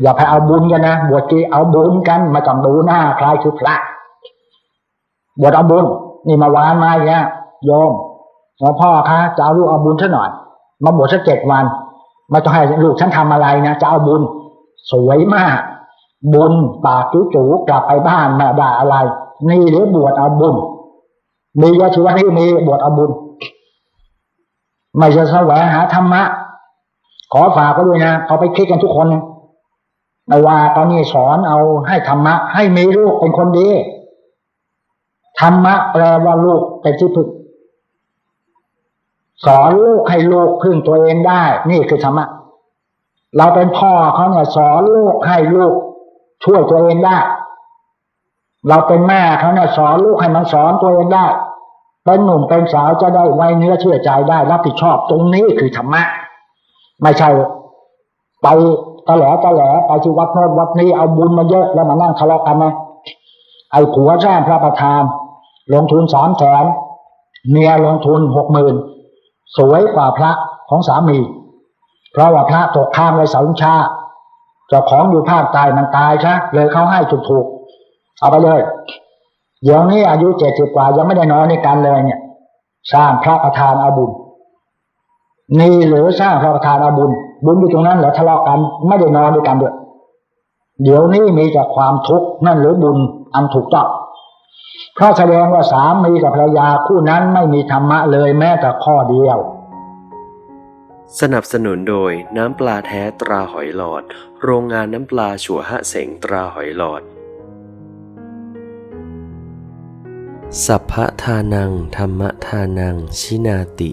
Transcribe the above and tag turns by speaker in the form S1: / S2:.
S1: อย่าไปเอาบุญกันนะบวชจีเอาบุญกัน มาต้องดูหน้าใครคือพระบวชเอาบุญ นี่มาวานมาอย่างเงี้ยโยมหลวงพ่อคะจะเอาลูกเอาบุญซะหน่อย มาบวชสักเจ็ดวันม่ต้องให้ลูกฉันทำอะไรนะจะเอาบุญ สวยมาก บุญปากจู่ๆกลับไปบ้านมาด่าอะไร นี่หรือบวชเอาบุญมียาชีวันนี้มีบวชเอาบุญไม่จะแสวงหาธรรมะ ขอฝากก็ด้วยนะเอาไปคิดกันทุกคนนะ ไม่ว่าตอนนี้สอนเอาให้ธรรมะ ให้มีลูกเป็นคนดีธรรมะแปลว่าลูกเป็นที่พึ่งสอนลูกให้ลูกพึ่งตัวเองได้ นี่คือธรรมะ เราเป็นพ่อเขาเนี่ยสอนลูกให้ลูกช่วยตัวเองได้ เราเป็นแม่เขาเนี่ยสอนลูกให้มันสอนตัวเองได้ เป็นหนุ่มเป็นสาวจะได้ไว้เนื้อเชื่อใจได้ รับผิดชอบตรงนี้คือธรรมะ ไม่ใช่ไป ตะแหลตะแหลไปที่วัดโน้นวัดนี้เอาบุญมาเยอะแล้วมานั่งทะเลาะกันนะไอ้ผัวสร้างพระประธาน ลงทุนสามแสนเมียลงทุนหกหมื่นสวยกว่าพระของสามี เพราะว่าพระตกข้ามไว้เสาชาเจ้าของอยู่ภาคใต้มันตายใช่เลยเขาให้ถูกๆเอาไปเลยเดี๋ยวนี้อายุเจ็ดสิบกว่ายังไม่ได้นอนในกันเลยเนี่ย สร้างพระประธานเอาบุญ นี่หรือสร้างพระประธานเอาบุญ บุญอยู่ตรงนั้นเหรอทะเลาะกันไม่ได้นอนด้วยกันด้วยเดี๋ยวนี้มีแต่ความทุกข์นั่นหรือบุญอันถูกต้องเพราะแสดงว่าสามีกับภรรยาคู่นั้นไม่มีธรรมะเลยแม้แต่ข้อเดียว
S2: สนับสนุนโดยน้ำปลาแท้ตราหอยหลอด โรงงานน้ำปลาฉัวหะเสงตราหอยหลอด สัพพะทานังธรรมทานังชินาติ